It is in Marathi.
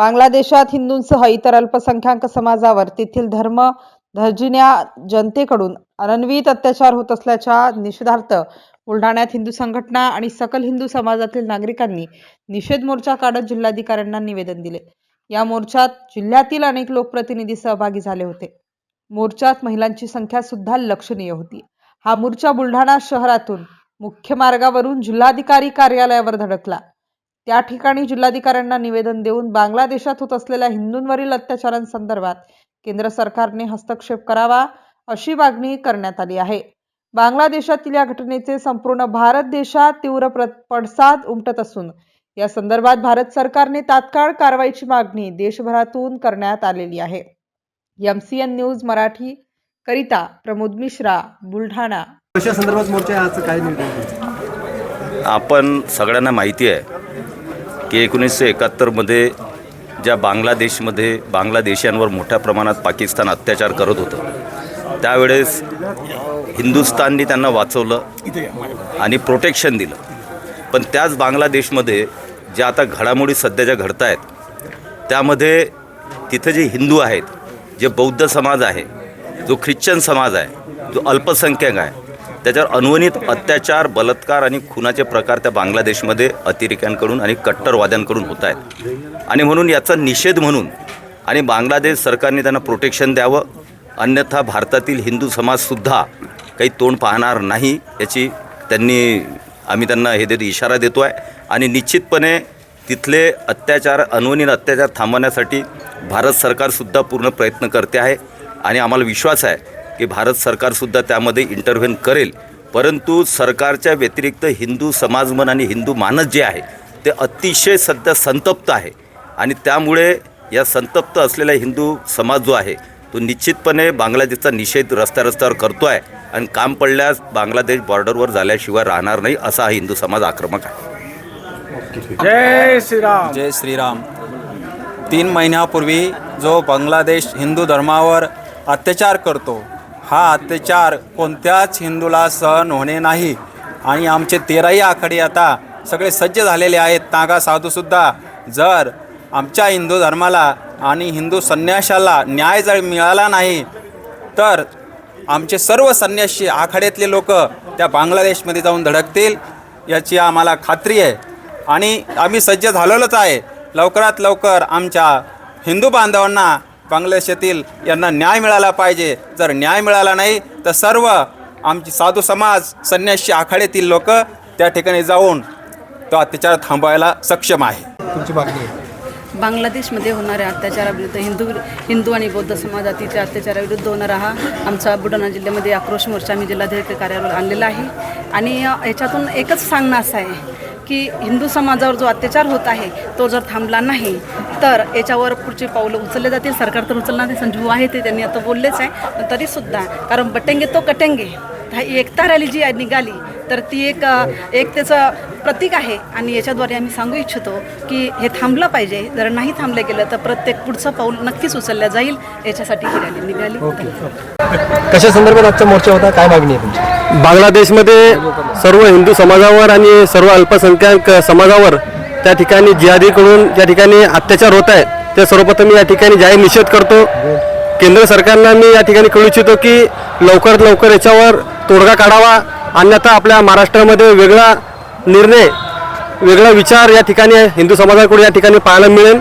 बांगलादेशात हिंदूंसह इतर अल्पसंख्याक समाजावर तेथील धर्म धर्जिन्या जनतेकडून अनन्वित अत्याचार होत असल्याच्या निषेधार्थ बुलढाण्यात हिंदू संघटना आणि सकल हिंदू समाजातील नागरिकांनी निषेध मोर्चा काढत जिल्हाधिकाऱ्यांना निवेदन दिले. या मोर्चात जिल्ह्यातील अनेक लोकप्रतिनिधी सहभागी झाले होते. मोर्चात महिलांची संख्या सुद्धा लक्षणीय होती. हा मोर्चा बुलढाणा शहरातून मुख्य मार्गावरून जिल्हाधिकारी कार्यालयावर धडकला. त्या ठिकाणी जिल्हाधिकाऱ्यांना निवेदन देऊन बांगलादेशात होत असलेल्या हिंदूंवरील अत्याचारांसंदर्भात केंद्र सरकारने हस्तक्षेप करावा अशी मागणी करण्यात आली आहे. बांगलादेशातील या घटनेचे संपूर्ण भारत देशात तीव्र प्र- पडसाद उमटत असून या संदर्भात भारत सरकारने तात्काळ कारवाईची मागणी देशभरातून करण्यात आलेली आहे. M C N news Marathi करिता प्रमोद मिश्रा बुलढाणा. कशा संदर्भात मोर्चा आहे? आजचं काय निर्णय? आपण सगळ्यांना माहिती आहे की एकोणीसशे एकाहत्तरमध्ये ज्या बांगलादेशमध्ये बांगलादेशांवर मोठ्या प्रमाणात पाकिस्तान अत्याचार करत होतं त्यावेळेस हिंदुस्थाननी त्यांना वाचवलं आणि प्रोटेक्शन दिलं. पण त्याच बांगलादेशमध्ये ज्या आता घडामोडी सध्या ज्या घडत आहेत त्यामध्ये तिथं जे हिंदू आहेत जे बौद्ध समाज आहे जो ख्रिश्चन समाज आहे जो अल्पसंख्याक आहे त्याच्यावर अनवनित अत्याचार बलात्कार आणि खुनाचे प्रकार त्या बांगलादेशमध्ये अतिरेक्यांकडून आणि कट्टरवाद्यांकडून होत आहेत. आणि म्हणून याचा निषेध म्हणून आणि बांगलादेश सरकारने त्यांना प्रोटेक्शन द्यावं अन्यथा भारतातील हिंदू समाजसुद्धा काही तोंड पाहणार नाही याची त्यांनी आम्ही त्यांना हे देतो इशारा देतो आहे आणि निश्चितपणे तिथले अत्याचार अनवनीत अत्याचार थांबवण्यासाठी भारत सरकारसुद्धा पूर्ण प्रयत्न करते आहे. आणि आम्हाला विश्वास आहे की भारत सरकारसुद्धा त्यामध्ये इंटरव्हेन करेल. परंतु सरकारच्या व्यतिरिक्त हिंदू समाजमन आणि हिंदू मानस जे आहे ते अतिशय सध्या संतप्त आहे. आणि त्यामुळे या संतप्त असलेला हिंदू समाज जो आहे तो निश्चितपणे बांगलादेशचा निषेध रस्त्या रस्त्यावर करतो आहे आणि काम पडल्यास बांगलादेश बॉर्डरवर झाल्याशिवाय राहणार नाही असा हा हिंदू समाज आक्रमक आहे. जय श्रीराम. जय श्रीराम. तीन महिन्यापूर्वी जो बांगलादेश हिंदू धर्मावर अत्याचार करतो हा अत्याचार कोणत्याच हिंदूला सहन होणे नाही. आणि आमचे तेराही आखाडे आता सगळे सज्ज झालेले आहेत. नागा साधूसुद्धा जर आमच्या हिंदू धर्माला आणि हिंदू संन्याशाला न्याय जर मिळाला नाही तर आमचे सर्व संन्यासी आखाड्यातले लोक त्या बांगलादेशमध्ये जाऊन धडकतील याची आम्हाला खात्री आहे. आणि आम्ही सज्ज झालेलोच आहे. लवकरात लवकर आमच्या हिंदू बांधवांना बांगलादेशातील यांना न्याय मिळाला पाहिजे. जर न्याय मिळाला नाही तर सर्व आमची साधू समाज संन्यासी आखाड्यातील लोक त्या ठिकाणी जाऊन तो अत्याचार थांबवायला सक्षम आहे. तुमची मागणी आहे. बांगलादेशमध्ये होणाऱ्या अत्याचाराविरुद्ध हिंदू हिंदू आणि बौद्ध समाजातीच्या अत्याचाराविरुद्ध होणारा हा आमचा बुलढाणा जिल्ह्यामध्ये आक्रोश मोर्चा आम्ही जिल्हाधिकारी कार्यालयावर आणलेला आहे. आणि याच्यातून एकच सांगणं असं आहे की हिंदू समाजावर जो अत्याचार होत आहे तो जर थांबला नाही तर याच्यावर पुढची पावलं उचलले जातील. सरकार तर उचलणार नाही संजीव आहे ते त्यांनी आता बोललेच आहे. पण तरीसुद्धा कारण बटेंगे तो कटेंगे. एकता रॅली जी निघाली तर ती एक एक त्याचं प्रतीक आहे. आणि याच्याद्वारे आम्ही सांगू इच्छितो की हे थांबलं पाहिजे. जर नाही थांबलं गेलं तर प्रत्येक पुढचं पाऊल नक्कीच उचललं जाईल. याच्यासाठी ही रॅली निघाली. कशा संदर्भात आजचा मोर्चा होता? काय मागणी आहे तुमची? बांगलादेशमध्ये सर्व हिंदू समाजावर आणि सर्व अल्पसंख्याक समाजावर त्या ठिकाणी जिहादीकडून ज्या ठिकाणी अत्याचार होत आहे त्या सर्वप्रथम मी या ठिकाणी जाहीर निषेध करतो. केंद्र सरकारला मी या ठिकाणी कळू इच्छितो की लवकरात लवकर याच्यावर तोडगा काढावा अन्यथा आपल्या महाराष्ट्रामध्ये वेगळा निर्णय वेगळा विचार या ठिकाणी हिंदू समाजाकडून या ठिकाणी पाहायला मिळेल.